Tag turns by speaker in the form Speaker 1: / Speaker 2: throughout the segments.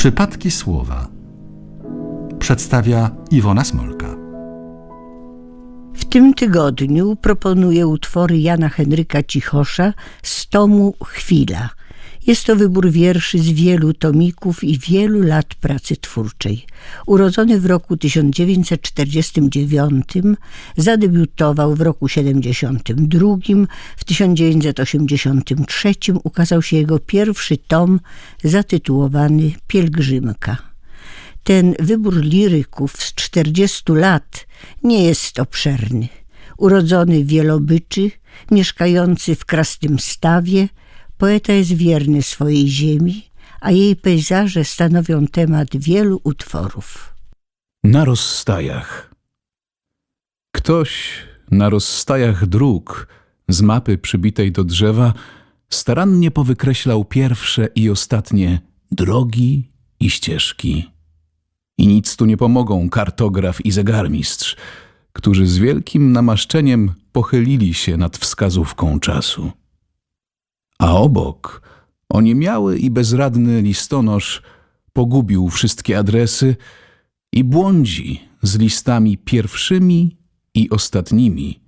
Speaker 1: Przypadki słowa przedstawia Iwona Smolka.
Speaker 2: W tym tygodniu proponuję utwory Jana Henryka Cichosza z tomu Chwila. Jest to wybór wierszy z wielu tomików i wielu lat pracy twórczej. Urodzony w roku 1949, zadebiutował w roku 72, w 1983 ukazał się jego pierwszy tom zatytułowany Pielgrzymka. Ten wybór liryków z 40 lat nie jest obszerny. Urodzony w Wielobyczy, mieszkający w Krasnym Stawie, poeta jest wierny swojej ziemi, a jej pejzaże stanowią temat wielu utworów.
Speaker 3: Na rozstajach. Ktoś na rozstajach dróg z mapy przybitej do drzewa starannie powykreślał pierwsze i ostatnie drogi i ścieżki. I nic tu nie pomogą kartograf i zegarmistrz, którzy z wielkim namaszczeniem pochylili się nad wskazówką czasu. A obok oniemiały i bezradny listonosz pogubił wszystkie adresy i błądzi z listami pierwszymi i ostatnimi,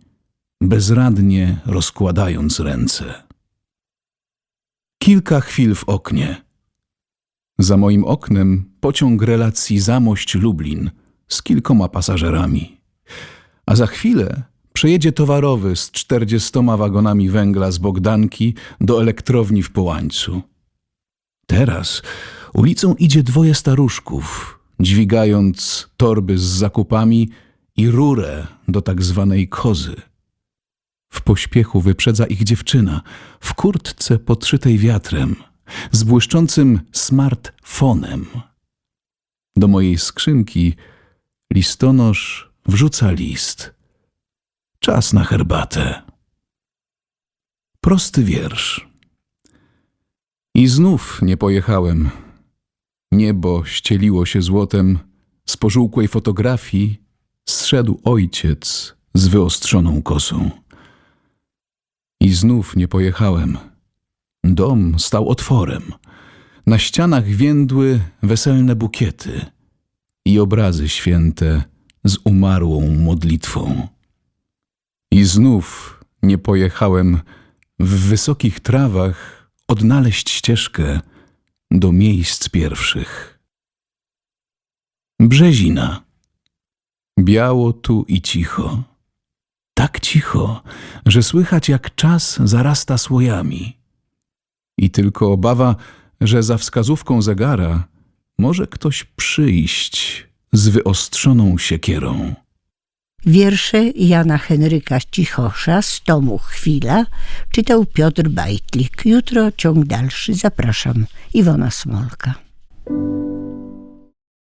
Speaker 3: bezradnie rozkładając ręce. Kilka chwil w oknie. Za moim oknem pociąg relacji Zamość-Lublin z kilkoma pasażerami. A za chwilę przejedzie towarowy z czterdziestoma wagonami węgla z Bogdanki do elektrowni w Połańcu. Teraz ulicą idzie dwoje staruszków, dźwigając torby z zakupami i rurę do tak zwanej kozy. W pośpiechu wyprzedza ich dziewczyna, w kurtce podszytej wiatrem, z błyszczącym smartfonem. Do mojej skrzynki listonosz wrzuca list. Czas na herbatę. Prosty wiersz. I znów nie pojechałem. Niebo ścieliło się złotem. Z pożółkłej fotografii zszedł ojciec z wyostrzoną kosą. I znów nie pojechałem. Dom stał otworem. Na ścianach więdły weselne bukiety i obrazy święte z umarłą modlitwą. I znów nie pojechałem w wysokich trawach odnaleźć ścieżkę do miejsc pierwszych. Brzezina. Biało tu i cicho. Tak cicho, że słychać jak czas zarasta słojami. I tylko obawa, że za wskazówką zegara może ktoś przyjść z wyostrzoną siekierą.
Speaker 2: Wiersze Jana Henryka Cichosza z tomu Chwila czytał Piotr Bajtlik. Jutro ciąg dalszy. Zapraszam. Iwona Smolka.